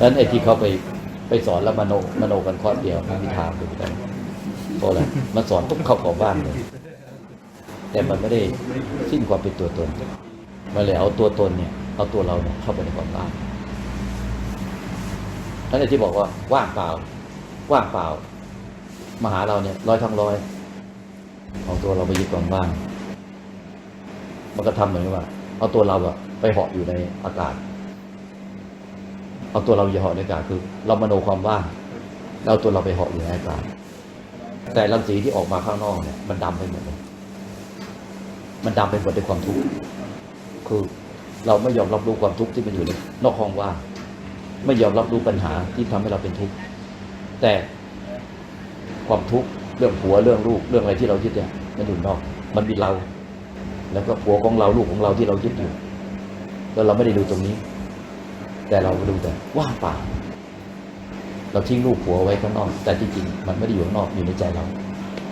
นั้นไอ้ที่เขาไปไปสอนแล้วมโนมโนกันข้อเดียวไม่มีทางเป็นไปได้เพราะอะไรมันสอนปุ๊บเข้ากรอบบ้านเลยแต่มันไม่ได้สิ้นความเป็นตัวตนมันเลยเอาตัวตนเนี่ย เอาตัวเราเนี่ยเข้าไปในความบ้านนั่นไอ้ที่บอกว่าว่างเปล่า ว่างเปล่า มาหาเราเนี่ยร้อยทั้งร้อยเอาตัวเราไปยึดความว่าง มันก็ทำเหมือนว่า เอาตัวเราอะไปเหาะอยู่ในอากาศ เอาตัวเราอย่าเหาะในอากาศคือ เรามโนความว่างเอาตัวเราไปเหาะอยู่ในอากาศแต่รังสีที่ออกมาข้างนอกเนี่ยมันดำไปหมดเลยมันดำไปหมดด้วยความทุกข์คือเราไม่ยอมรับรู้ความทุกข์ที่มันอยู่ในนอกห้องว่างไม่ยอมรับรู้ปัญหาที่ทำให้เราเป็นทุกข์แต่ความทุกข์เรื่องผัวเรื่องลูกเรื่องอะไรที่เรายึดเนี่ยมันอยู่นอก มันมีเรา แล้วก็ผัวของเราลูกของเราที่เรายึดอยู่แล้วเราไม่ได้ดูตรงนี้ แต่เราดูแต่ว่างเปล่า เราทิ้งลูกผัวไว้ข้างนอก แต่ที่จริงมันไม่ได้อยู่ข้างนอกอยู่ในใจเรา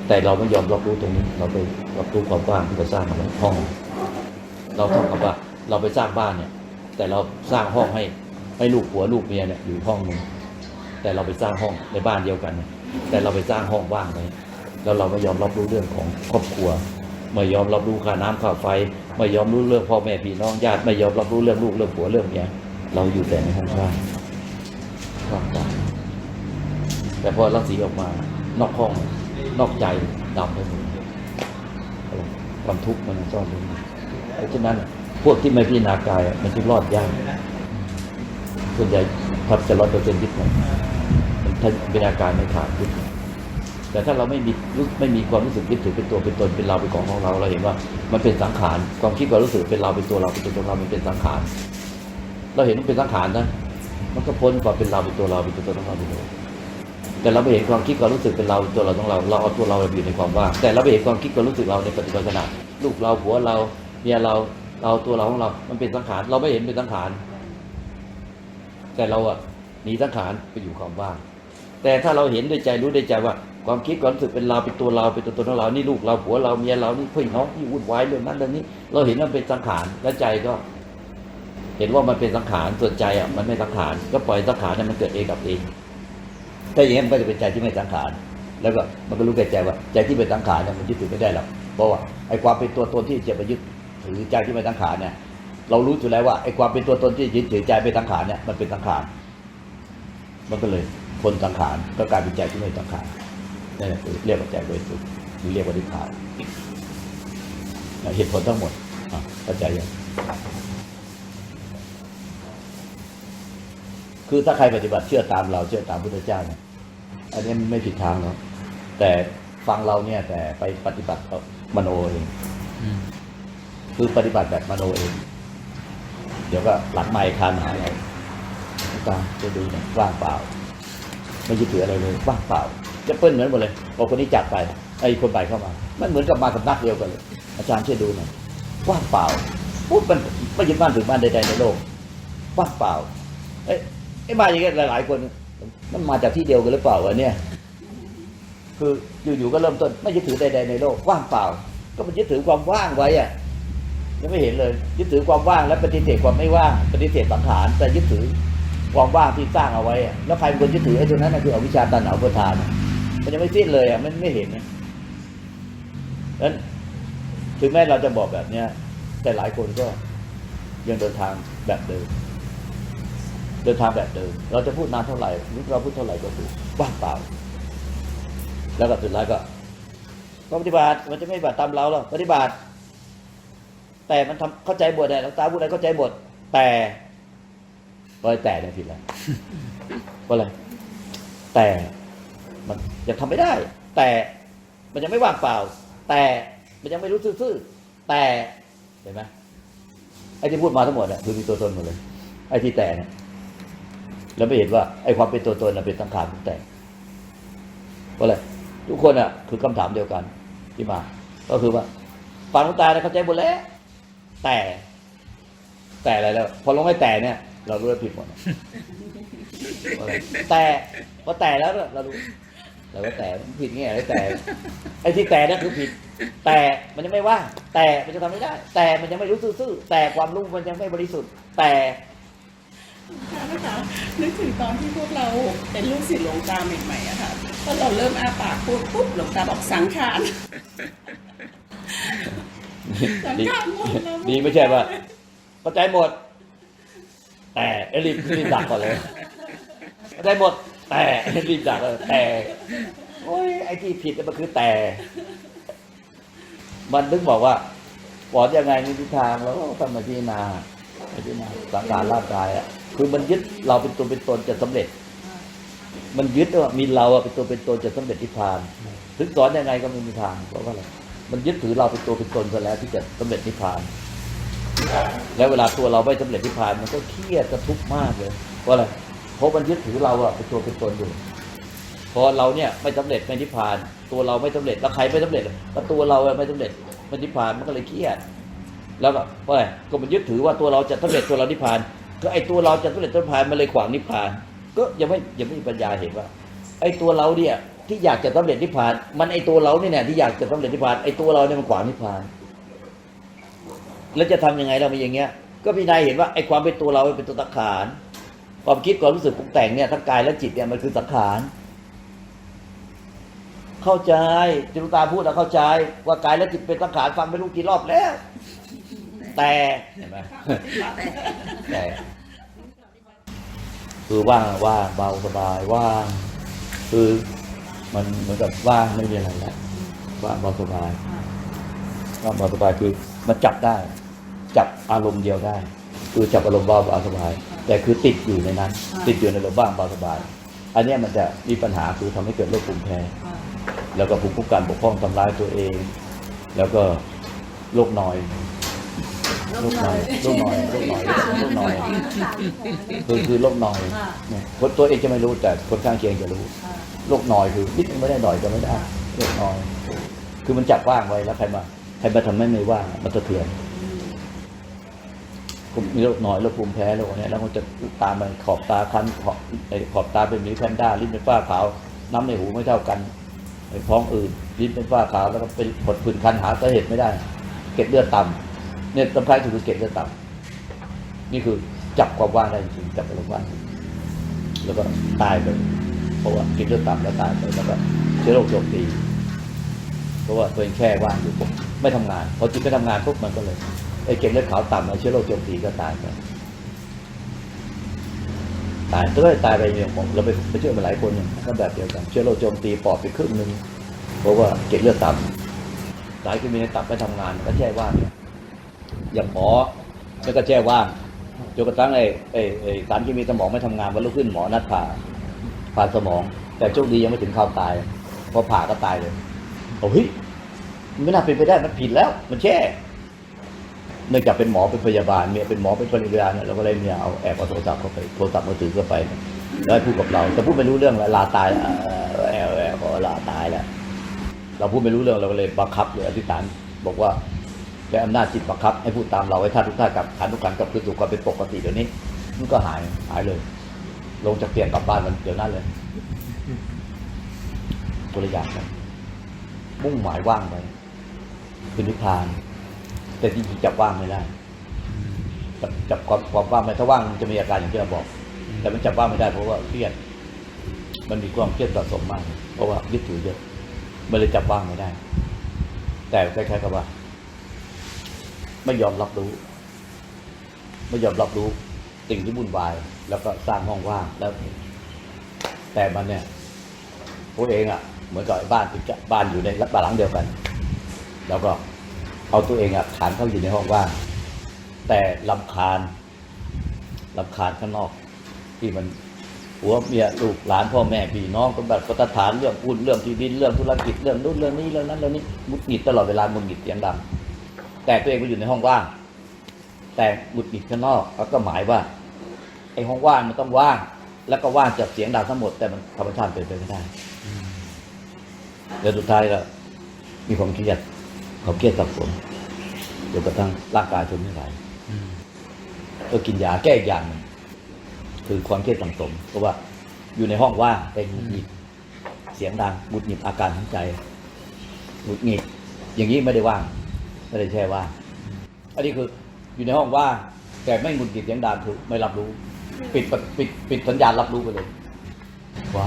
แต่เราไม่ยอมรับรู้ตรงนี้ เราไปรับรู้ความว่างที่เราสร้างมาในห้อง เราเท่ากับว่าเราไปสร้างบ้านเนี่ย แต่เราสร้างห้องให้ให้ลูกผัวลูกเมียเนี่ยอยู่ห้องหนึงแต่เราไปสร้างห้องในบ้านเดียวกัน แต่เราไปสร้างห้องว่างไว้แล้วเราไม่ยอมรับรู้เรื่องของครอบครัวไม่ยอมรับรู้ค่าน้ำค่าไฟ ไม่ยอมรู้เรื่องพ่อแม่พี่น้องญาติไม่ยอมรับรู้เรื่องลูกเรื่องผัวเรื่องเมีย เราอยู่แต่ในห้องว่างว่างเปล่าแต่พอรังสีออกมานอกห้อง นอกใจดำไปหมดความทุกข์มันซ่อนอยู่เพราะฉะนั้นพวกที่ไม่พิจารณากายมันจึงรอดยากส่วนใหญ่แทบจะร้อยเปอร์เซ็นต์ยึดหมดมันถ้าพิจารณากายไม่ขาดยึดแต่ถ้าเราไม่มีไม่มีความรู้สึกยึดถือเป็นตัวเป็นตนเป็นเราเป็นของของเราเราเห็นว่า มันเป็นสังขารความคิดความรู้สึกเป็นเราเป็นตัวเราเป็นตัวตนเรามันเป็นสังขาร เราเห็นมันเป็นสังขารนะมันก็พ้นความเป็นเราเป็นตัวเราเป็นตัวตนของเราไปเลยแต่เราไม่เห็นความคิดความรู้สึกเป็นเราเป็นตัวเราของเราเราเอาตัวเราไปอยู่ในความว่างแต่เราไม่เห็นความคิดความรู้สึกเราในปัจจุบันขณะลูกเราผัวเราเมียเราเราตัวเราของเรา มันเป็นสังขารเราไม่เห็นเป็นสังขารแต่เราอะหนีสังขารไปอยู่ความว่าง แต่ถ้าเราเห็นด้วยใจรู้ด้วยใจว่า ความคิดความรู้สึกเป็นเราเป็นตัวเราเป็นตัวตนของเรานี่ลูกเราผัวเราเมียเรานี่เพี่อนน้องที่วุ่นวายเรื่องนั้นเรื่องนี้ เราเห็นว่ามันเป็นสังขารแล้วใจก็ เห็นว่ามันเป็นสังขารส่วนใจอะมันไม่สังขารก็ปล่อยสังขารเนั้นมันเกิดเองกับเองถ้าอย่างนี้มันก็จะเป็นใจที่ไม่สังขารแล้วก็มันก็รู้แก่ใจว่าใจที่เป็นสังขารเนี่ยมันยึดถือไม่ได้หรอกเพราะว่าไอ้ความเป็นตัวตนที่จะไปยึดถือใจที่ไม่สังขารเนี่ย เรารู้อยู่แล้วว่าไอ้ความเป็นตัวตนที่ยึดถือใจไม่สังขารเนี่ยมันเป็นสังขารมันก็เลยพ้นสังขารก็กลายเป็นใจที่ไม่สังขารนั่แหละคือเรียกว่าใจบริสุทธิ์หรือเรียกว่านิพพานเหตุผลทั้งหมดอะเข้าใจยัง คือถ้าใครปฏิบัติเชื่อตามเราเชื่อตามพุทธเจ้าเนี่ยอันนี้ไม่ผิดทางหรอกแต่ฟังเราเนี่ย แต่ไปปฏิบัติมโนเองคือปฏิบัติแบบมโนเอง เดี๋ยวก็หลังไมค์คานหาเราตามจะดูเนี่ยว่างเปล่า ไม่ยึดถืออะไรเลยว่างเปล่า จะเปิ้ลเหมือนหมดเลยพอคนนี้จัดไปไอ้คนใหม่เข้ามา มันเหมือนกับมาสำนักเดียวกันเลย อาจารย์ช่วยดูหน่อยว่างเปล่าปุ๊บมันไม่ยึดบ้านถือบ้านใดๆในโลกว่างเปล่า เอ้ย ไอ้มาอย่างเงี้ยหลายๆคนมันมาจากที่เดียวกันหรือเปล่าวะเนี่ย คืออยู่ๆก็เริ่มต้น ไม่ยึดถือใดๆในโลกว่างเปล่า ก็มันยึดถือความว่างไว้อะยังไม่เห็นเลย ยึดถือความว่างและปฏิเสธความไม่ว่างปฏิเสธสังขารแต่ยึดถือความว่างที่สร้างเอาไว้อะแล้วใครเป็นคนยึดถือไอ้ตรงนั้นนะคืออวิชชาตันหาอุปทานมันยังไม่สิ้นเลยอะมันไม่เห็นนะนั้นถึงแม้เราจะบอกแบบเนี้ยแต่หลายคนก็ยังเดินทางแบบเดิม เดินทางแบบเดิม เราจะพูดนานเท่าไหร่หรือเราพูดเท่าไหร่ก็คือว่างเปล่า แล้วก็สุดท้ายก็ก็ปฏิบัติมันจะไม่ปฏิบัติตามเราหรอกปฏิบัติ แต่มันทำเข้าใจบทเนี่ยหลวงตาพูดอะไรเข้าใจบท แต่รอยแต่เนี่ยผิดแล้วเพราอะไรแต่มันยังทำไม่ได้ แต่มันยังไม่ว่างเปล่า แต่มันยังไม่รู้ซื่อๆแต่เห็นไหมไอ้ที่พูดมาทั้งหมดเนี่ยคือมีตัวตนหมดเลย ไอ้ที่แต่เนี่ย แล้วไม่เห็นว่าไอ้ความเป็นตัวตนน่ะเป็นสังขารของแต่เพราะอะไรทุกคนอะ คือคำถามเดียวกันที่มา ก็คือว่าฟังตาเนี่ยเข้าใจหมดแล้วแต่ แต่อะไรแล้ว พอลงให้แต่เนี่ย เรารู้ว่าผิดหมดแต่พอแต่แล้วเรารู้เราก็แต่ผิดไงไอ้แต่ไอ้ที่แต่นั่นคือผิด แต่มันยังไม่ว่า แต่มันจะทำไม่ได้ แต่มันยังไม่รู้ซื่อแต่ความรู้มันยังไม่บริสุทธิ์ แต่ นะคะนึกถึงตอนที่พวกเราเป็นลูกศิษย์หลวงตาใหม่ๆอะค่ะพอเราเริ่มอ้าปากพูดปุ๊บหลวงตาบอกสังขารสังดีขารหมดแล้วดีไม่ใช่ว่าเข้าใจหมด แต่เอยรีบรีบดักก่อนเลยเข้าใจหมด แต่รีบดักเลยแต่โอ้ยไอ้ที่ผิดเนี่ยมันคือแต่ มันถึงบอกว่าปอดยังไงมีทิศทางแล้วก็ทำมาพิจารณาพิจารณาสังขารร่างกายอะ คือมันยึดเราเป็นตัวเป็นตนจะสำเร็จ มันยึดว่ามีเราอะเป็นตัวเป็นตนจะสำเร็จนิพพาน ถึงสอนยังไงก็ไม่มีทางเพราะว่าอะไรมันยึดถือเราเป็นตัวเป็นตนซะแล้วที่จะสำเร็จนิพพาน แล้วเวลาตัวเราไม่สำเร็จนิพพานมันก็เครียดกระทุกข์มากเลยเพราะอะไรเพราะมันยึดถือเราอะเป็นตัวเป็นตนอยู่พอเราเนี่ยไม่สำเร็จไม่นิพพาน ตัวเราไม่สำเร็จแล้วใครไม่สำเร็จก็ตัวเราอะไม่สำเร็จไม่นิพพานมันก็เลยเครียด แล้วก็เพราะอะไรก็มันยึดถือว่าตัวเราจะสำเร็จตัวเรานิพพาน ก็ไอ้ตัวเราจะสำเร็จนิพพานมันเลยขวางนิพพาน ก็ยังไม่ยังไม่มีปัญญาเห็นว่า ไอ้ตัวเราเนี่ยที่อยากจะสำเร็จนิพพาน มันไอ้ตัวเราเนี่ยเนี่ยที่อยากจะสำเร็จนิพพานไอ้ตัวเราเนี่ยมันขวางนิพพาน แล้วจะทำยังไงเรามีอย่างเงี้ย ก็พี่นายเห็นว่าไอ้ความเป็นตัวเราเป็นตัวสังขารความคิดความรู้สึกปรุงแต่งเนี่ยทั้งกายและจิตเนี่ยมันคือสังขารเข้าใจจิรุตาพูดแล้วเข้าใจ ว่ากายและจิตเป็นสังขารฟังไม่รู้กี่รอบแล้ว แต่เห็นไหมแต่ คือว่างว่างเบาสบายว่าง คือมันเหมือนกับว่างไม่มีอะไรแล้วว่างเบาสบายว่างเบาสบายคือมันจับได้ จับอารมณ์เดียวได้ คือจับอารมณ์เบาเบาสบาย แต่คือติดอยู่ในนั้น ติดอยู่ในอารมณ์ว่างเบาสบาย อันนี้มันจะมีปัญหาคือทำให้เกิดโรคภูมิแพ้แล้วก็ภูมิคุ้มกันบกพร่องทำร้ายตัวเอง แล้วก็โรคนอย โรคนอยโรคนอยโรคนอยโรคนอยคือคือโรคนอยเนี่ยคนตัวเองจะไม่รู้แต่คนข้างเคียงจะรู้โรคนอยคือนิดนึงไม่ได้หน่อยก็ไม่ได้โรคนอย คือมันจับว่างไว้แล้วใครมาใครมาทำให้ไม่ว่างมันสะเทือนก็มีโรคหน่อยโรคภูมิแพ้โรคเนี้ยแล้วมันจะตามมันขอบตาคันขอบไอ้ขอบตาเป็นหมีแพนด้าลิ้นเป็นฝ้าขาวน้ำในหูไม่เท่ากันไอ้ท้องอืดลิ้นเป็นฝ้าขาวแล้วก็เป็นผดผื่นคันหาสาเหตุไม่ได้ เกล็ดเลือดต่ำ เนี่ยสำคัญที่สุดเกล็ดเลือดต่ำนี่คือจับความว่างได้จริงจับอารมณ์ว่างแล้วก็ตายไปเพราะว่าเกล็ดเลือดต่ำแล้วตายไปแล้วก็เชื้อโรคโจมตีเพราะว่าตัวเองแค่ว่างอยู่ปุ๊บไม่ทำงานพอจิตไม่ทำงานปุ๊บมันก็เลยไอ้เกล็ดเลือดขาวต่ำแล้วเชื้อโรคโจมตีก็ตายไปตายก็เลยตายไปอย่างผมเราไปไปช่วยมาหลายคนเนี่ยก็แบบเดียวกันเชื้อโรคโจมตีปอดไปครึ่งหนึ่งเพราะว่าเกล็ดเลือดต่ำสายเคมีในตับไม่ทำงานก็แช่ว่างเนี่ย อย่างหมอแล้วก็แช่ว่างจนกระทั่งไอ้ไอ้ไอ้สารเคมีสมองไม่ทำงานวันรุ่งขึ้นหมอนัดผ่าผ่าสมอง แต่โชคดียังไม่ถึงข่าวตาย พอผ่าก็ตายเลยโอ้ยมันไม่น่าเป็นไปได้มันผิดแล้ว มันแช่เนื่องจากเป็นหมอเป็นพยาบาลเมียเป็นหมอเป็นพยาบาลเนี่ยเราก็เลยเมียเอาแอบเอาโทรศัพท์เข้าไปโทรศัพท์มือถือเข้าไปแล้วให้พูดกับเราแต่พูดไม่รู้เรื่องแล้วลาตายแล้วเออแอบแอบลาตายแล้วเราพูดไม่รู้เรื่องเราก็เลยบังคับเลยอธิษฐานบอกว่า ใช้อำนาจจิตบังคับ ให้พูดตามเราให้ท่านทุกท่านกับขันทุกขันกับคืนสู่ความเป็นปกติเดี๋ยวนี้มันก็หายหายเลย ลงจากเตียงกลับบ้านมันเดี๋ยวนั้นเลยตัวอย่างกันมุ่งหมายว่างไปคือนิพพาน แต่จริงๆจับว่างไม่ได้จับจับความความว่างไม่ถ้าว่างมันจะมีอาการอย่างที่เราบอก แต่มันจับว่างไม่ได้เพราะว่าเครียดมันมีความเครียดสะสมมาก เพราะว่ายึดถือเยอะมันเลยจับว่างไม่ได้ แต่คล้ายๆกับว่า ไม่ยอมรับรู้ ไม่ยอมรับรู้สิ่งที่วุ่นวาย แล้วก็สร้างห้องว่างแล้ว แต่มันเนี่ยตัวเองอะ เหมือนกับบ้านติดกับบ้านอยู่ในบ้านหลังเดียวกัน แล้วก็เอาตัวเองอะขานเข้าอยู่ในห้องว่าง แต่ลำคาญลำคาญข้างนอก ที่มันหัวเมียลูกหลานพ่อแม่พี่น้องก็แบบประฐานเรื่องอุ่นเรื่องที่ดินเรื่องธุรกิจเรื่องนู้นเรื่องนี้เรื่องนั้นเรื่องนี้หงุดหงิดตลอดเวลาหงุดหงิดเสียงดัง แต่ตัวเองไปอยู่ในห้องว่าง แต่หงุดหงิดข้างนอกแล้วก็หมายว่าไอ้ห้องว่างมันต้องว่าง แล้วก็ว่างจากเสียงดังทั้งหมด แต่มันธรรมชาติเป็นไปไม่ได้แล้วสุดท้ายก็มีความเครียดความเครียดสะสมจนกระทั่งร่างกายทนไม่ไหวก็กินยาแก้อีกอย่างนึงคือความเครียดสังสมเพราะว่าอยู่ในห้องว่างแต่หงุดหงิดเสียงดังหงุดหงิดอาการทั้งใจหงุดหงิดอย่างนี้ไม่ได้ว่าง ไม่ได้แช่ว่างอันนี้คืออยู่ในห้องว่างแต่ไม่หงุดหงิดเสียงดังคือไม่รับรู้ ปิดปิดปิดสัญญาณรับรู้ไปเลยว้า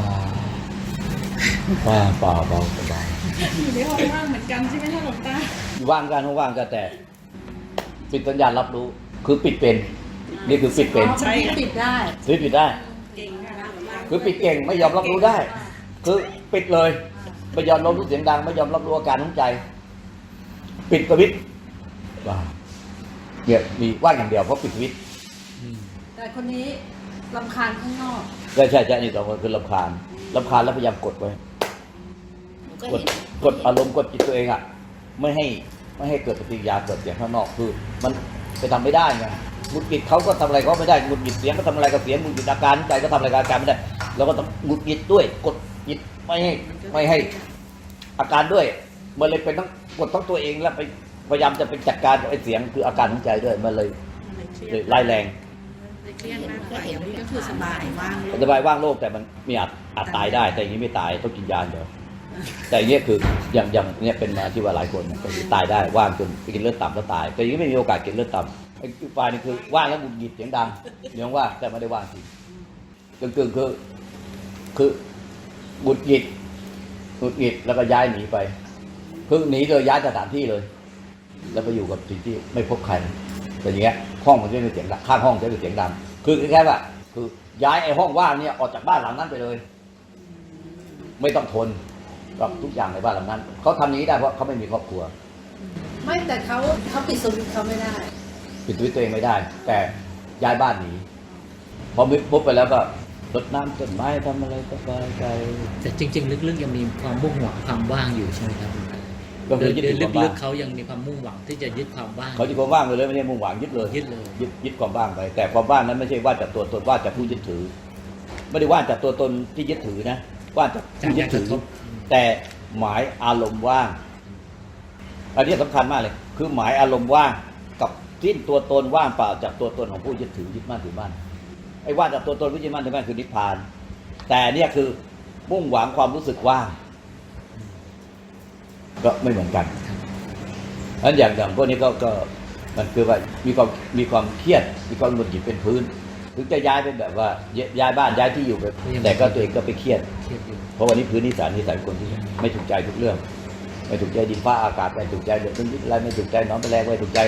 ว้าเปล่าเปล่าสบายอยู่ในห้องว่างเหมือนกันใช่ไหมคะหลวงตาว่างกันว่างกันแต่ ปิดสัญญาณรับรู้ คือปิดเป็น นี่คือปิดเป็นใช่ค่ะปิดได้ซื้อปิดได้เก่งค่ะหลวงตาคือปิดเก่งไม่ยอมรับรู้ได้ คือปิดเลยไม่ยอมรับรู้เสียงดัง ไม่ยอมรับรู้อาการของใจ ปิดสวิตช์ว้าวเนี่ยมีว่างอย่างเดียวเพราะปิดสวิตช์แต่คนนี้ลำคาญข้างนอกใช่ใช่ใช่นี่สองคนคือลำคาญลำคาญแล้วพยายามกดไว้กดกดอารมณ์กดจิตตัวเองอะ ไม่ให้ไม่ให้เกิดปฏิกิริยาเกิดเสียงข้างนอกคือมันไปทำไม่ได้ไงหงุดหงิดเขาก็ทำอะไรเขาไม่ได้หงุดหงิดเสียงก็ทำอะไรกับเสียงหงุดหงิดอาการใจก็ทำอะไรกับอาการไม่ได้เราก็ต้องหงุดหงิดด้วย กดจิตไม่ให้ไม่ให้ อาการด้วยมันเลยเป็นต้อง กดต้องตัวเองแล้วไปพยายามจะไปจัดการกับไอ้เสียงคืออาการของใจด้วยมันเลยเลยไล่แรงเครียดมากกว่าอย่างนี้ก็คือสบายว่างสบายว่างโลกแต่มันมีอาจอาจตายได้ แต่อย่างนี้ไม่ตายต้องกินยาเดียวแต่อย่างเงี้ยคืออย่างอย่างเนี้ยเป็นมาที่ว่าหลายคนเนี่ยก็คือตายได้ว่างจนไปกินเลือดต่ำแล้วตาย แต่อย่างนี้ไม่มีโอกาสกินเลือดต่ำไอ้ฝ่ายนี่คือว่างแล้วหงุดหงิดเสียงดังเดี๋ยวว่างแต่ไม่ได้ว่างจริงกึ่งกึ่งๆคือคือหงุดหงิดหงุดหงิดแล้วก็ย้ายหนีไป คือหนีเลยย้ายสถานที่เลย แล้วไปอยู่กับสิ่งที่ไม่พบใครแต่อย่างเงี้ยห้องมันจะเป็นเสียงดังข้างห้องจะเป็นเสียงดังคือแค่ว่าคือย้ายไอ้ห้องว่างเนี่ยออกจากบ้านหลังนั้นไปเลย ไม่ต้องทนกับทุกอย่างในบ้านหลังนั้นเขาทำอย่างนี้ได้เพราะเขาไม่มีครอบครัว ไม่แต่เขาเขาปิดสวิตช์เขาไม่ได้ปิดชีวิตตัวเองไม่ได้ แต่ย้ายบ้านหนีพอมิดปุ๊บไปแล้วก็รดน้ำต้นไม้ทำอะไรสบายใจแต่จริง ๆ ลึกๆยังมีความมุ่งหวังความว่างอยู่ใช่ไหมครับ ก็คือยึดเดิถืนอความลึว่ากงๆเขายังมีความมุ่งหวังที่จะยึดความว่างเขายึดความว่างไปเลยไม่ได้มุ่งหวังยึดเลย ยึดเลยยึดยึดความว่างไป แต่ความว่างนั้นไม่ใช่ว่าจากตัวตนว่าจากผู้ยึดถือ ไม่ได้ว่าจากตัวตนที่ยึดถือนะ ว่าจากจากผู้ยึกาดรกถืระอ ทบแต่หมายอารมณ์ว่างอันนี้สำคัญมากเลย คือหมายอารมณ์ว่างกับสิ้นตัวตนว่างเปล่าจากตัวตนของผู้ยึดถือยึดมั่นถือมั่นไอ้ว่างจากตัวตนผู้ยึดมั่นถือมั่นคือนิพพาน แต่เนี่ยคือมุ่งหวังความรู้สึกว่าง ก็ไม่เหมือนกันเพราะฉะนั้นอย่างอย่างพวกนี้ก็ก็มันคือว่ามีความมีความเครียดมีความหงุดหงิดเป็นพื้น ถึงจะย้ายเป็นแบบว่าย้ายบ้านย้ายที่อยู่ไปแต่ก็ตัวเองก็ไปเครียดเครียดอยู่เพราะวันนี้พื้นนิสัยนิสัยคนที่ไม่ถูกใจทุกเรื่อง ไม่ถูกใจดินฟ้าอากาศไม่ถูกใจเดือดร้อนอะไรไม่ถูกใจหน้องแมลงไม่ถูกใจ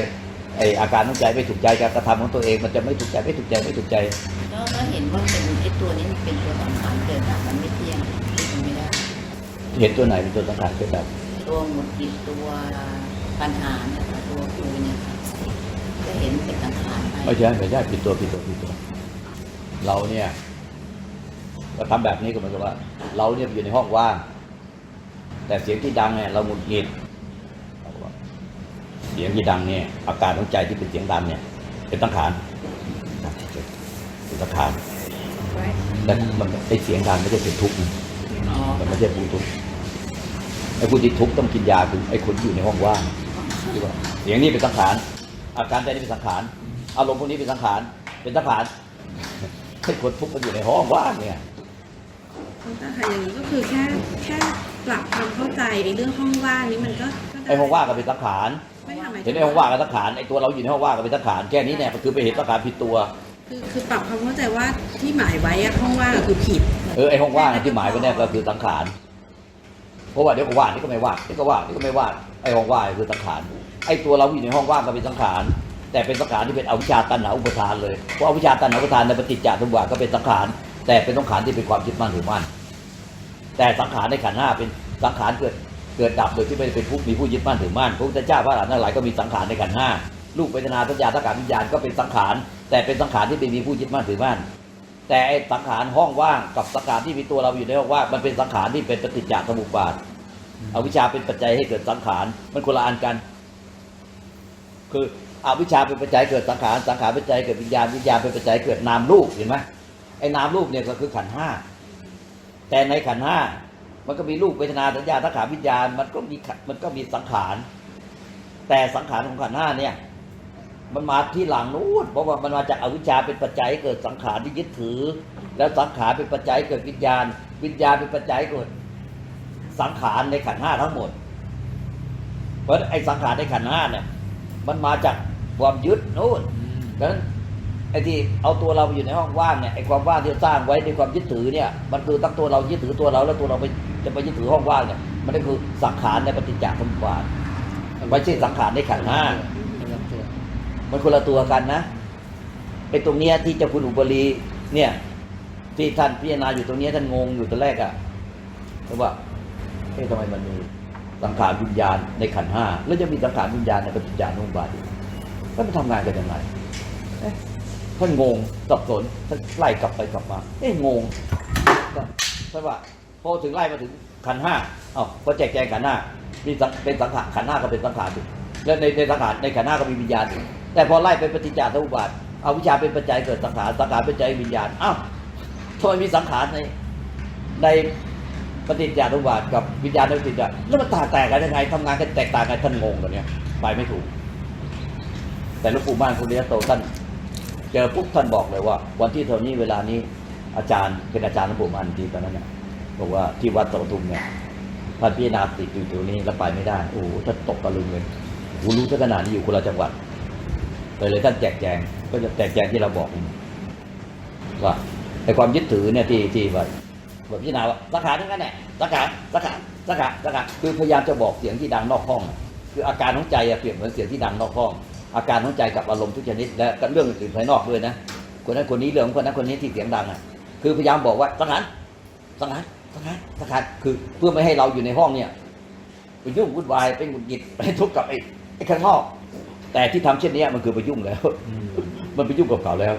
ไออาการของใจไม่ถูกใจการกระทำของตัวเองมันจะไม่ถูกใจไม่ถูกใจไม่ถูกใจแล้วแล้วเห็นว่าเป็นไอ้ตัวนี้มันเป็นตัวสำคัญเกิดดับมันไม่เที่ยงมันไม่ได้เห็นตัวไหนเป็นตัวสังขารเป็นแบบ ตัวหมดกิดตัวปัญหาเนี่ยค่ะตัวคูเนี่ยค่ะเห็นเป็นสังขารไปไม่ใช่ไม่ใช่ผิดตัวผิดตัวผิดตัว เราเนี่ยเราทำแบบนี้ก็เหมือนกับว่า เราเนี่ยอยู่ในห้องว่างแต่เสียงที่ดังเนี่ยเราหงุดหงิดเราก็ว่าเสียงที่ดังเนี่ยอาการของใจที่เป็นเสียงดังเนี่ย เป็นสังขารเป็นสังขารแต่มันไอเสียงดังไม่ใช่เป็นทุกข์นะอ๋อมันไม่ใช่ผู้ทุกข์ ไอ้ผู้ที่ทุกข์ต้องกินยาคือไอ้คนที่อยู่ในห้องว่างที่ว่าเสียงนี้เป็นสังขาร อาการใจนี้เป็นสังขาร อารมณ์พวกนี้เป็นสังขาร เป็นสังขารไอ้คนทุกข์มันอยู่ในห้องว่างเนี่ยคุณตาค่ะอย่างนี้ก็คือแค่แค่ปรับความเข้าใจในเรื่องห้องว่างนี้มันก็ก็ด้ไอ้ห้องว่างก็เป็นสังขารไม่ทำไมเห็นไอ้ห้องว่างกับสังขารไอ้ตัวเราอยู่ในห้องว่างก็เป็นสังขารแค่นี้เนี่ยมันคือไปเห็นสังขารผิดตัวคือคือปรับความเข้าใจว่าที่หมายไว้อะห้องว่างอะคือผิด เออไอ้ห้องว่างที่หมายไว้เนี่ยก็คือสังขาร เพราะว่าเดี๋ยวก็ว่างนี่ก็ไม่ว่างนี่ก็ว่างนี่ก็ไม่ว่างไอ้ห้องว่างคือสังขารไอ้ตัวเราอยู่ในห้องว่างก็เป็นสังขารแต่เป็นสังขารที่เป็นอวิชชาตัณหาอุปทานเลยเพราะอวิชชาตัณหาอุปทานในปฏิจจสมุปบาทก็เป็นสังขารแต่เป็นสังขารที่เป็นความยึดมั่นถือมั่นแต่สังขารในขันห้าเป็นสังขารเกิดเกิดดับโดยที่ไม่เป็นผู้มีผู้ยึดมั่นถือมั่นพระพุทธเจ้าพระอรหันต์ทั้งหลายก็มีสังขารในขันห้ารูปเวทนาสัญญาสังขารวิญญาณก็เป็นสังขารแต่เป็นสังขารที่ไม่มีผู้ยึดมั่นถือมั่น แต่ไอ้สังขารห้องว่างกับสังขารที่มีตัวเราอยู่ในห้องว่างมันเป็นสังขารที่เป็นปฏิจจสมุปบาทอวิชชาเป็นปัจจัยให้เกิดสังขารมันคนละอันกัน คืออวิชชาเป็นปัจจัยเกิดสังขารสังขารเป็นปัจจัยเกิดวิญญาณวิญญาณเป็นปัจจัยเกิดนามรูปเห็นไหมไอ้นามรูปเนี่ยก็คือขันธ์ห้าแต่ในขันธ์ห้ามันก็มีรูปเวทนาสัญญาสังขารวิญญาณมันก็มีขันมันก็มีสังขารแต่สังขารของขันธ์ห้าเนี่ย มันมาที่หลังนู้นเพราะว่ามันมาจากอวิชชาเป็นปัจจัยเกิดสังขารที่ยึดถือ แล้วสังขารเป็นปัจจัยเกิดวิญญาณ วิญญาณเป็นปัจจัยเกิดสังขารในขันห้าทั้งหมด เพราะไอ้สังขารในขันห้าเนี่ย มันมาจากความยึดนู่นดังนั้นไอ้ที่เอาตัวเราไปอยู่ในห้องว่างเนี่ยไอ้ความว่างที่เราสร้างไว้ในความยึดถือเนี่ย มันคือตั้งตัวเรายึดถือตัวเรา แล้วตัวเราไปจะไปยึดถือห้องว่างเนี่ยมันก็คือสังขารในปฏิจจสมุปบาทไม่ใช่สังขารในขันห้า มันคนละตัวกันนะไอ้ตรงเนี้ยที่เจ้าคุณอุบลีเนี่ย ที่ท่านพิจารณาอยู่ตรงเนี้ยท่านงงอยู่ตอนแรกอะเพราะว่าเอ๊ะทำไมมันมีสังขารวิญญาณในขันห้าแล้วจะมีสังขารวิญญาณในปฏิจจสมุบาทอีกแล้วมันทำงานกันยังไงเอ๊ะท่านงงสับสนท่านไล่กลับไปกลับมา เอ๊ะงงก็ใช่ป่ะพอถึงไล่มาถึงขันห้าเอ้าพอแจกแจงขันห้ามีเป็นสังขารขันห้าก็เป็นสังขารอยู่แล้วในในสังขารในขันห้าก็มีวิญญาณอยู่ แต่พอไล่ไปปฏิจจสมุปบาทเอาวิชาเป็นปัจจัยเกิดสังขารสังขารเป็นปัจจัยวิญญาณอ้าวทำไมมีสังขารในในปฏิจจสมุปบาทกับวิญญาณในปฏิจจแล้วมันต่างแตกกันยังไงทำงานกันแตกต่างกันท่านงงตอนเนี้ยไปไม่ถูก แต่หลวงปู่ม่านคุณเลียโตท่านเจอปุ๊บท่านบอกเลยว่า วันที่เท่านี้เวลานี้อาจารย์เป็นอาจารย์หลวงปู่ม่านทีตอนนั้นเนี่ยบอกว่าที่วัดโตทุมเนี่ยท่านพิจารณาติดอยู่ตรงนี้แล้วไปไม่ได้โอ้ท่านตกตะลึงเลยโอ้โหรู้ซะขนาดนี้อยู่คนละจังหวัด เลยเลยท่านแจกแจง ก็จะแจกแจงที่เราบอกว่าไอ้ความยึดถือเนี่ยที่ที่ว่าแบบพิจารณาว่าสังขาทั้งนั้นแหละสังขารสังขารสังขารสังขาคือพยายามจะบอกเสียงที่ดังนอกห้อง คืออาการของใจอะเปรียบเหมือนเสียงที่ดังนอกห้อง อาการของใจกับอารมณ์ทุกชนิดและก็เรื่องอื่นภายนอกด้วยนะคนนั้นคนนี้เรื่องของคนนั้นคนนี้ที่เสียงดังอะคือพยายามบอกว่าสังหารสังหารสังหารสังหาคือเพื่อไม่ให้เราอยู่ในห้องเนี่ยไปยุ่งวุ่นวายไปหงุดหงิดไปทุกข์กับไอ้ไอ้ข้างนอก แต่ที่ทำเช่นเนี้ยมันคือไปยุ่งแล้วอืมมันไปยุ่งกับเขาแล้ว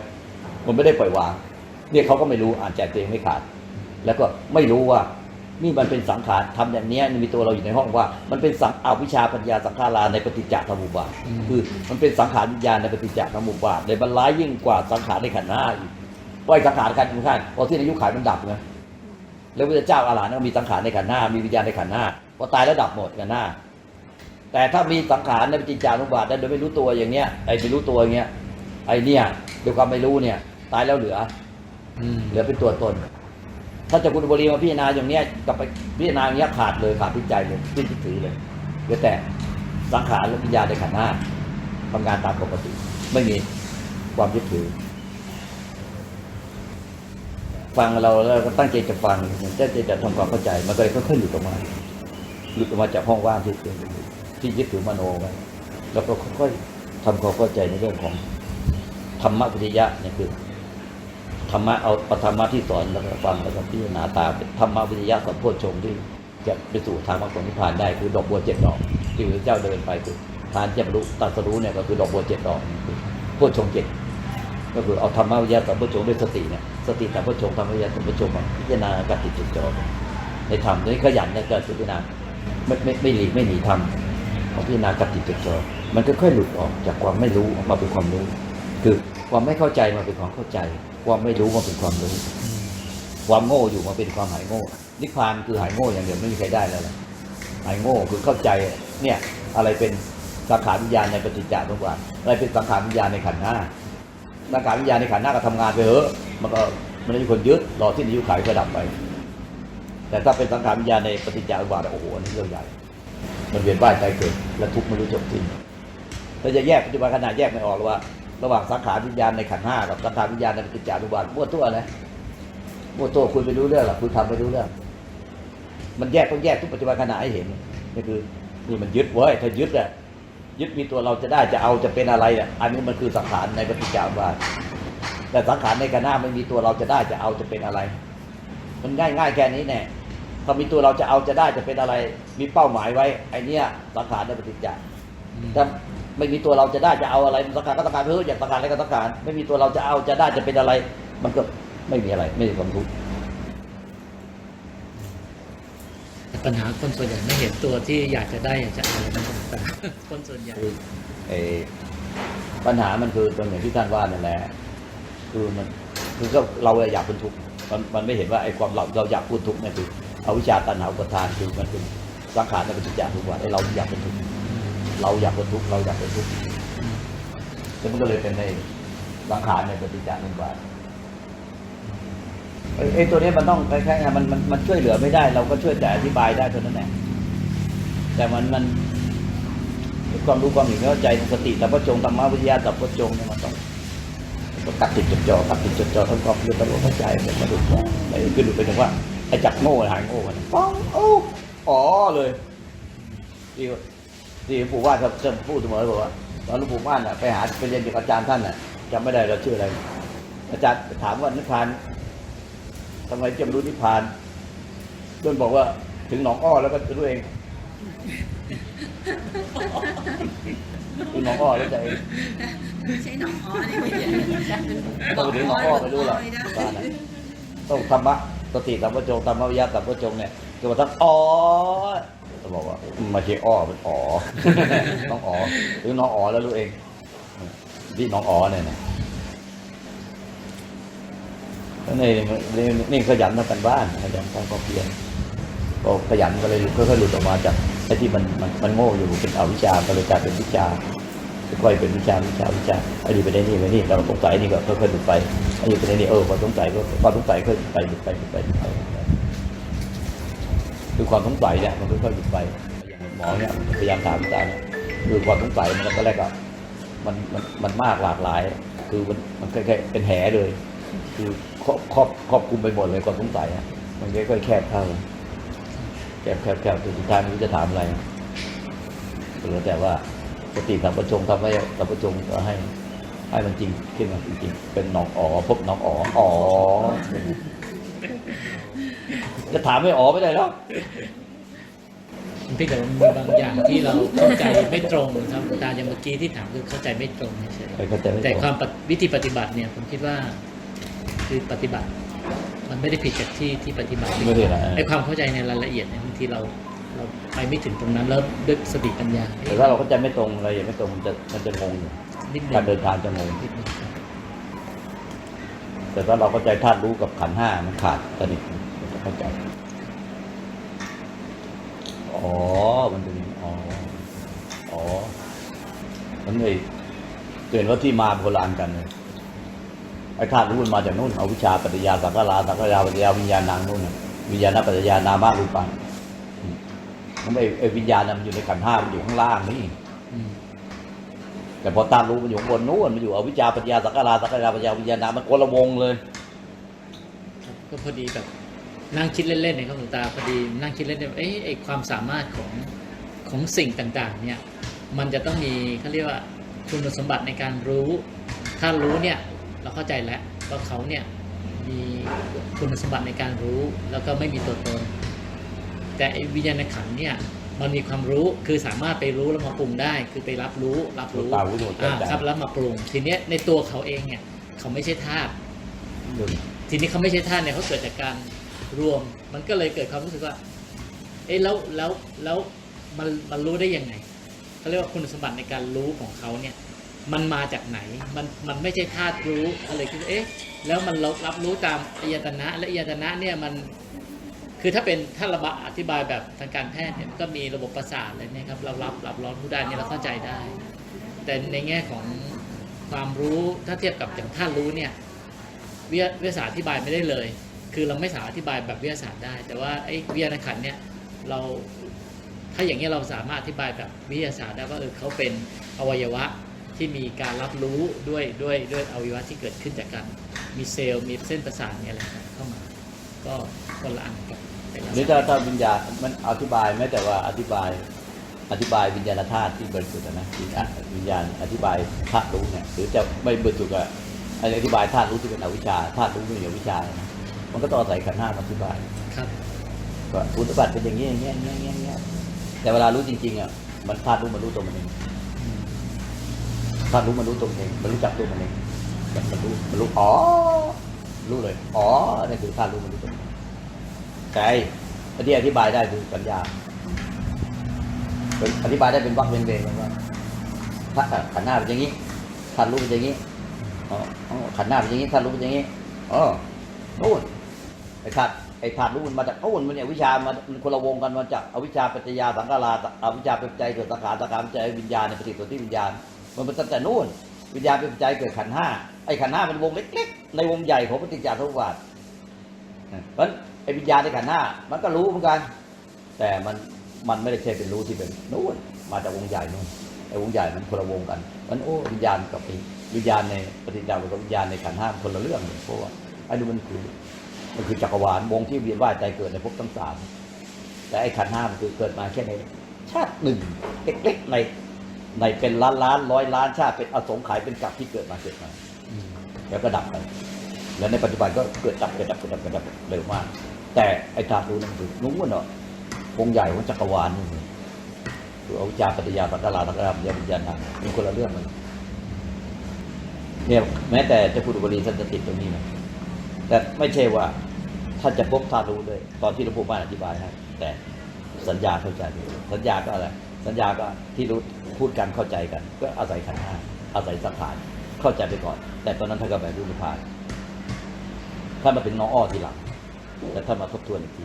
มันไม่ได้ปล่อยวาง เนี่ยเขาก็ไม่รู้อ่านใจตัวเองไม่ขาด แล้วก็ไม่รู้ว่านี่มันเป็นสังขารทำอย่างเนี้ยมีตัวเราอยู่ในห้องว่า มันเป็นสังอวิชชาปัญญาสังขาราในปฏิจจสมุปบาทคือมันเป็นสังขารวิญญาณในปฏิจจสมุปบาทในบรรลัยยิ่งกว่าสังขารในขันธ์ห้าอีกปล่อยสังขารขันธ์ทุกท่านพอที่อายุขายมันดับไงแล้วพระเจ้าอาหลานก็มีสังขารในขันธ์ห้ามีวิญญาณในขันธ์ห้าพอตายแล้วดับหมดขันธ์ห้า แต่ถ้ามีสังขารในปฏิจจสมุบาทได้โดยไม่รู้ตัวอย่างเงี้ยไอ้ไม่รู้ตัวอย่างเงี้ยไอ้เนี่ยด้วยความไม่รู้เนี่ย ตายแล้วเหลืออืเหลือเป็นตัวตน ถ้าจะคุณบุรีมาพิจารณาอย่างเนี้ยกลับไปพิจารณาอย่างเนี้ยขาดเลยขาดพิจัยเลยที่จิตถือเลยเหลือแต่สังขารและวิญญาณในขันธ์ห้าทำงานตามปกติ ไม่มีความยึดถือ ฟังเราแล้วก็ตั้งใจจะฟังตั้งใจจะทำความเข้าใจ มันก็เลยค่อยๆหลุดออกมาหลุดออกมาจากห้องว่างที่เป็น ที่ยึดถือมโนไว้แล้วก็ค่อยๆทำความเข้าใจในเรื่องของธรรมวิทยะเนี่ยคือธรรมะเอาเอาธรรมะที่สอนแล้วก็ฟังแล้วก็พิจารณาตามธรรมะวิทยะสัมโพชฌงค์ที่จะไปสู่ทางมรรคผลนิพพานได้คือดอกบัวเจ็ดดอกที่พระเจ้าเดินไปคือทานจะบรรลุตัสรู้เนี่ยก็คือดอกบัวเจ็ดดอกคือโพชฌงเจ็ดก็คือเอาธรรมะวิทยะสัมโพชฌงค์ด้วยสติเนี่ยสติสัมโพชฌงค์ธรรมวิทยะสัมโพชฌงค์มาพิจารณากติจุดจ่อในธรรมนี้ขยันในการพิจารณาไม่ไม่ไม่หลีกไม่หนีธรรม ของพิจารณากับติดจุดจ่อมันก็ค่อยหลุดออกจากความไม่รู้ออกมาเป็นความรู้ คือความไม่เข้าใจมาเป็นความเข้าใจ ความไม่รู้มาเป็นความรู้ ความโง่อยู่มาเป็นความหายโง่ นิพพานคือหายโง่อย่างเดียวไม่มีใครได้แล้วล่ะหายโง่คือเข้าใจเนี่ยอะไรเป็นสังขารวิญญาณในปฏิจจสมุปบาทอะไรเป็นสังขารวิญญาณในขันธ์ห้าสังขารวิญญาณในขันธ์ห้าก็ทำงานไปเถอะมันก็มันม่มีคนยึดรอที่อายุขายก็ดับไป แต่ถ้าเป็นสังขารวิญญาณในปฏิจจสมุปบาทโอ้โหอันนี้เรื่องใหญ่ มันเวียนว่ายใจเกิด และทุกข์ไม่รู้จบสิ้นถ้าจะแยกปัจจุบันขณะแยกไม่ออกหรอว่า ระหว่างสังขารวิญญาณในขันห้ากับสังขารวิญญาณในปฏิจจสมุบาทมั่วตัวเลยมั่วตัวคุยไม่รู้เรื่องหรอกคุยทำไม่รู้เรื่อง มันแยกต้องแยกทุกปัจจุบันขณะให้เห็นนี่คือนี่มันยึดเว้ยถ้ายึดอะยึดมีตัวเราจะได้จะเอาจะเป็นอะไรเนี่ยอันนี้มันคือสังขารในปฏิจจสมุบาทแต่สังขารในขันห้าไม่มีตัวเราจะได้จะเอาจะเป็นอะไร มันง่ายง่ายแค่นี้แน่ ถ้ามีตัวเราจะเอาจะได้จะเป็นอะไร มีเป้าหมายไว้ไอเนี้ยสังขารในปฏิจจสถ้าไม่มีตัวเราจะได้จะเอาอะไรสังขารก็สังขารเพื่ออยากสังขารอะไรก็สังขารไม่มีตัวเราจะเอาจะได้จะเป็นอะไร มันก็ไม่มีอะไร ไม่มีความทุกข์ปัญหาคนส่วนใหญ่ไม่เห็นตัวที่อยากจะได้อยากจะเอานะแต่คนส่วนใหญ่คือไอ้ปัญหามันคือตรงอย่างที่ท่านว่านั่นแหละคือมันคือก็เราอยากเป็นทุกข์มันมันไม่เห็นว่าไอ้ความเราเราอยากพูดทุกข์เนี่ยคือ อวิชชาตัณหาอุปทานคือมันเป็นสังขารในปฏิจจสมุปบาทไอ้เราอยากเป็นทุกข์เราอยากเป็นทุกข์เราอยากเป็นทุกข์แล้วมันก็เลยเป็นในสังขารในปฏิจจสมุปบาทไอ้ไอ้ตัวนี้มันต้องคล้ายๆมันมันมันช่วยเหลือไม่ได้ เราก็ช่วยแต่อธิบายได้เท่านั้นแหละแต่มันมันความรู้ความเห็นเข้าใจสติสัพพจงธรรมวิทยาสัพพจงเนี่ยมันต้องก็กัดติดจดจ่อกัดติดจดจ่อทั้งกอบเรื่องตลอดทั้งใจเนี่ยมาดูไปขึ้นดูไปถึงว่า ไอ้จักโง่หายโง่กันป้องโอ้อ๋อเลยที่ที่หลวงปู่ว่านจะจะพูดเสมอบอกว่าตอนหลวงปู่ว่านน่ะไปหาไปเรียนกับอาจารย์ท่านน่ะจำไม่ได้เราชื่ออะไร อาจารย์ถามว่านิพพานทำไมจะไม่รู้นิพพานเพื่อนบอกว่าถึงหนองอ้อแล้วก็จะรู้เองถึงหนองอ้อแล้วจะเองไม่ใช่หนองอ้อนี่ไม่ใช่ต้องถึงหนองอ้อไม่รู้หรอกบ้านน่ะต้องธรรมะ สติสัมปจงธรรมวิยาสัมปจงเนี่ยคือว่าทั้งอ๋อจะบอกว่าไมาใช่อ้อเป็นอ๋อน้องอ๋อหรือน้องอ๋อแล้วรู้เองที่น้องอ๋อเนี่ยนะแล้วนี่นี่นี่ขยันทำกันบ้านขยันทำความเพียรก็ขยันก็เลยค่อยๆหลุดออกมาจากไอ้ที่มันมันมันโง่อยู่เป็นอวิชชาก็เลยกลายเป็นวิชา ค่อยเป็นวิชาวิชาวิชาอ้นี่ไปได้นี่ไปนี่เราสงสัยนี่ก็ค่อยๆหลุดไปไอ้นี่ไปได้นี่เออความสงสัยก็ความสงสัยค่อยไปหลุดไปหลุดไปดไปหลุดไปคือความสงสัยเนี่ยมันค่อยๆหลุดไปอย่างหมอเนี่ยพยายามถามอาจารย์คือความสงสัยมันตอนแรกอะมันมันมันมากหลากหลาย คือมันมันแค่เป็นแหเลย คือครอบครอบครอบคุมไปหมดเลยความสงสัยอะมันค่อยๆแคบเข้าแคบแคบแคบจนสุดท้ายม่รู้จะถามอะไรเหลือแต่ว่า สติสัมปชงทำให้สัมปชงก็ให้ ให้มันจริงขึ้นมาจริงๆเป็นหนองอ๋อพบหนองอ๋ออ๋อจะถามไม่อ๋อไม่ได้แล้วเพียงแต่ว่ามีบางอย่างที่เราเข้าใจไม่ตรงครับตาอย่างเมื่อกี้ที่ถามคือเข้าใจไม่ตรงเฉยไปเข้าใจไม่ๆแต่ตรงความปฏิวิธีปฏิบัติเนี่ยผมคิดว่า คือปฏิบัติ มันไม่ได้ผิดจากที่ที่ปฏิบัติไม่ได้นะไอ้ความเข้าใจในรายละเอียดเนี่ยบางทีเราเรา ไปไม่ถึงตรงนั้นแล้วด้วยสติปัญญาแต่ถ้าเราเข้าใจไม่ตรงอะไรอย่างไม่ตรงมันจะมันจะงงอยู่นิดนึการงเดินทางจะงงนิดนึงครับแต่ถ้าเราเข้าใจธาตุรู้กับขันธ์ห้ามันขาดสนิทมันจะเข้าใจอ๋อมันเป็นอ๋ออ๋อมันเลยเห็นว่าที่มาโบราณกันเลยไอ้ธาตุรู้มันมาจากนู่นเอาวิชาปัจจยาสังขาราสังขารปัจจยาวิญญาณนางนู่นน่ะวิญญาณปัจจยานามารูปังอืม มันไอ้ไอ้วิญญาณน่ะมันอยู่ในขันธ์ห้ามันอยู่ข้างล่างนี่อืมแต่พอตามรู้มันอยู่ข้างบนนู้นมันอยู่อวิชชาปัญญาสังขาราสังขาราปัญญาวิญญาณมันคนละวงเลยครับก็พอดีแบบนั่งคิดเล่นๆเนี่ยครับหลวงตาพอดีนั่งคิดเล่นๆเอ๊ะไอความสามารถของของสิ่งต่างๆ เนี่ย มันจะต้องมีเขาเรียกว่าคุณสมบัติในการรู้ ถ้ารู้เนี่ยเราเข้าใจแล้วว่าเขาเนี่ยมีคุณสมบัติในการรู้แล้วก็ไม่มีตัวตน แต่ไอ้วิญญาณขันธ์เนี่ยมันมีความรู้คือสามารถไปรู้แล้วมาปรุงได้ คือไปรับรู้รับรู้ตาหูจมูกอ่าใจครับแล้วมาปรุง ทีเนี้ยในตัวเขาเองเนี่ยเขาไม่ใช่ธาตุ ทีนี้เขาไม่ใช่ธาตุเนี่ยเขาเกิดจากการรวม มันก็เลยเกิดความรู้สึกว่า เอ๊ะแล้วแล้วแล้วมันมันรู้ได้ยังไงเขาเรียกว่าคุณสมบัติในการรู้ของเขาเนี่ย มันมาจากไหน มันมันไม่ใช่ธาตุรู้อะไรคิดว่าเอ๊ะแล้วมันรับรับรู้ตามอายตนะและอายตนะเนี่ยมัน คือถ้าเป็นถ้าระบาอธิบายแบบทางการแพทย์เนี่ยก็มีระบบประสาทอะไรเนี่ยครับเรารับรับร้อนรู้ได้เนี่ยเราเข้าใจได้ แต่ในแง่ของความรู้ถ้าเทียบกับอย่างธาตุรู้เนี่ยวิทยาวิทยศาสตร์อธิบายไม่ได้เลย คือเราไม่สามารถอธิบายแบบวิทยาศาสตร์ได้ แต่ว่าไอ้วิทยาขันเนี่ยเราถ้าอย่างนี้เราสามารถอธิบายแบบวิทยาศาสตร์ได้ว่าเออเขาเป็นอวัยวะที่มีการรับรู้ด้วยด้วยด้วยอวัยวะที่เกิดขึ้นจากการมีเซลล์มีเส้นประสาทมีอะไรเข้ามา ก็คนละอันกับ แต่ละนี่ถ้าถ้าวิญญาณมันอธิบายแม้แต่ว่าอธิบายอธิบายวิญญาณธาตุที่บริสุทธิ์อะนะวิญญาณวิญญาณอธิบายธาตุรู้เนี่ยหรือจะไม่บริสุทธิ์อะอธิบายธาตุรู้ที่เป็นอวิชชาธาตุรู้ไม่มีอวิชชานะมันก็ต้องอาศัยขันธ์ห้ามาอธิบายครับว่าคุณสมบัติเป็นอย่างนี้อย่างเงี้ยอย่างเงี้ยอย่างเงี้ยแต่เวลารู้จริงๆอะมันธาตุรู้มันรู้ตัวมันเองอืมธาตุรู้มันรู้ตัวมันเองมันรู้จักตัวมันเองมันมันรู้มันรู้อ๋อรู้เลย อ๋อนี่คือธาตุรู้มันรู้ตัว มันเองใจอันที่อธิบายได้คือปัญญาเป็นอธิบายได้เป็นวรรคเป็นเวรเลยว่าถ้าขันหน้าเป็นอย่างนี้ธาตุรู้เป็นอย่างนี้อ๋อขันหน้าเป็นอย่างนี้ธาตุรู้เป็นอย่างนี้อ๋อนู่นไอ้ธาตุไอ้ธาตุรู้มันมาจากโน่นมันเนี่ยวิชามันมันคนละวงกันมาจากอวิชาปัจจยาสังขาราอวิชาเป็นปัจเกิดสังขารสังขารเป็นปัจวิญญาณในปฏิสนธิวิญญาณ มันเป็นตั้งแต่นู่น วิญญาณเป็นปัจเกิดขันห้าไอ้ขันห้าเป็นวงเล็ก ๆ ในวงใหญ่ของปฏิจจสมุปบาทเพราะฉะนั้น ไอ้วิญญาณในขันห้ามันก็รู้เหมือนกัน แต่มันมันไม่ได้ใช่เป็นรู้ที่เป็นนู่นมาจากวงใหญ่นู่นไอ้วงใหญ่มันคนละวงกัน มันโอ้วิญญาณกับวิญญาณในปฏิจจากับวิญญาณในขันห้ามคนละเรื่องเลยเพราะว่าไอ้นี่มันคือมันคือจักรวาลวงที่เวียนว่ายใจเกิดในภพทั้งสามแต่ไอ้ขันห้ามันคือเกิดมาแค่ในชาติหนึ่งเล็กๆในในเป็นล้านล้านร้อยล้านชาติเป็นอสงไขยเป็นกลับที่เกิดมาเกิดมาแล้วก็ดับไปแล้วในปัจจุบันก็เกิดดับเกิดดับเกิดดับเกิดดับเร็วมาก แต่ไอ้ธาตุรู้นั่นคือนู้นเนาะวงใหญ่ของจักรวาลนี่คืออวิชชาปัจจยาปัจจลาตักรามยาวิญญาณทางเป็นคนละเรื่องเลยเนี่ยแม้แต่เจะพูดบรีท่านจะติดตรงนี้นะแต่ไม่ใช่ว่าท่านจะพบธาตุรู้เลยตอนที่หลวงปู่ม่านอธิบายให้แต่สัญญาเข้าใจสัญญาก็อะไร สัญญาก็ที่รู้พูดกันเข้าใจกัน ก็อาศัยขันธ์ห้าอาศัยสังขารเข้าใจไปก่อน แต่ตอนนั้นท่านก็แบบรู้นิพพานถ้ามาถึงน้องอ้อทีหลัง แต่ถ้านมาทบทวนอีกที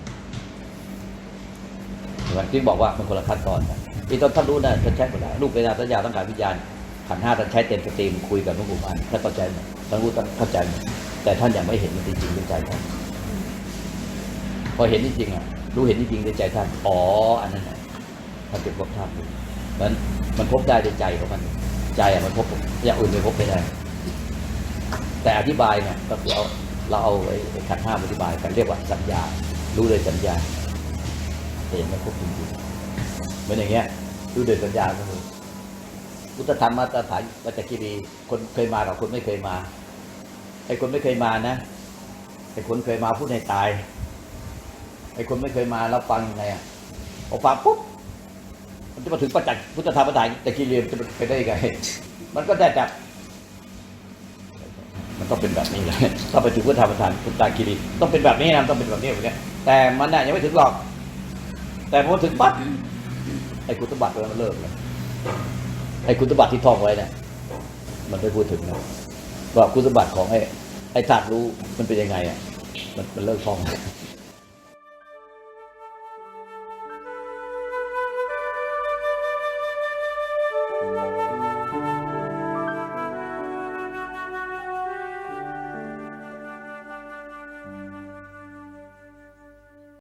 วันที่บอกว่ามันคนละขั้นตอนกันอีตอนท่านรู้นะท่านใช้หมดแล้วลูกเวลาสัญญาตั้งการวิญญาณขันห้าท่านใช้เต็มสตรีมคุยกับหลวงปู่ม่านท่านเข้าใจหมดท่านรู้ท่านเข้าใจหมดแต่ท่านยังไม่เห็นมันจริงๆในใจท่านพอเห็นจริงอะรู้เห็นจริงในใจท่านอ๋ออันนั้นน่ะท่านเป็นพบธาตุรู้มันมันพบได้ในใจของมันใจอะมันพบอย่างอื่นไม่พบไม่ได้แต่อธิบายเนี่ยก็คือเอา เราเอาไอ้ขันห้ามอธิบายกันเรียกว่าสัญญา รู้เลยสัญญาแต่ยังไม่พบจริงๆเหมือนอย่างเงี้ยรู้เลยสัญญาก็คือพุทธธรรมมาตรฐานมาจากคีรีคนเคยมากับคนไม่เคยมาไอ้คนไม่เคยมานะไอ้คนเคยมาพูดให้ตายไอ้คนไม่เคยมาแล้วฟังยังไงอะพอฟังปุ๊บมันจะมาถึงประจักษ์พุทธธรรมมาตรฐานจากคีรีมันจะไปได้ยังไงมันก็ได้จากมัน ต้องเป็นแบบนี้แหละถ้าไปถึงพุทธประธานพุทธาคีรีต้องเป็นแบบนี้นะต้องเป็นแบบนี้แบบนี้แต่มันน่ะยังไม่ถึงหรอก แต่พอถึงปั๊บไอ้คุณตบัตตัวนั้นมันเลิกเลยไอ้คุณตบัตที่ท่องไว้เนี่ยมันไม่พูดถึงนะว่าคุณสมบัติของไอ้ไอ้ธาตุรู้มันเป็นยังไงอะมันมันเลิกท่อง